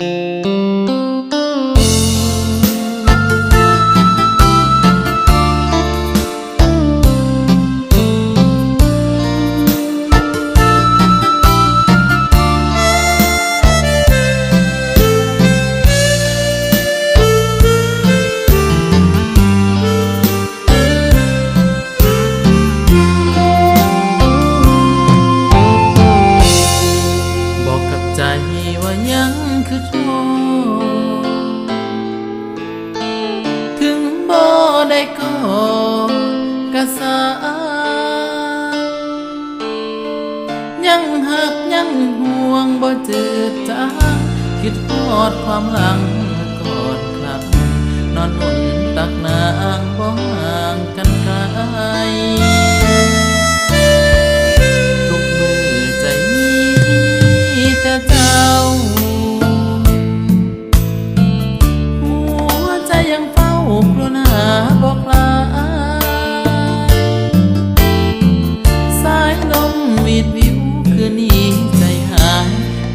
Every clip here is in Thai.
บ ระสายังหักยังห่วงบ่จืดจางคิดทอดความหลังก่อนครั้งนอนอุ่นตักนางบ่ห่างกันไกล วีดวิวคืนนี้ใจหาย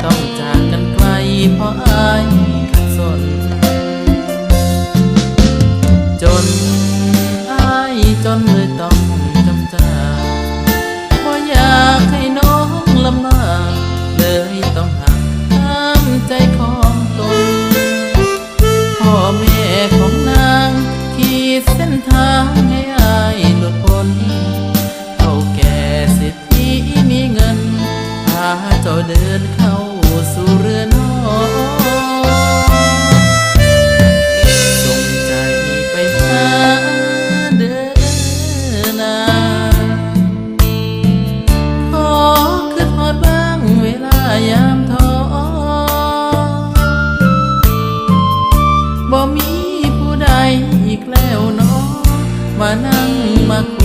ต้องจากกันไกลเพราะอายขัดสน จนอายจนเลยต้องจำจาเพราะอยากให้น้องลำบากเลยต้องหักห้ามใจของตนพ่อ เดินเข้าสู่เรือนหอส่งใจไปหาเดินนาขอขึ้นอบางเวลายามท้อบ่มีผู้ใดอีกแล้วเนาะมานั่งมาคุย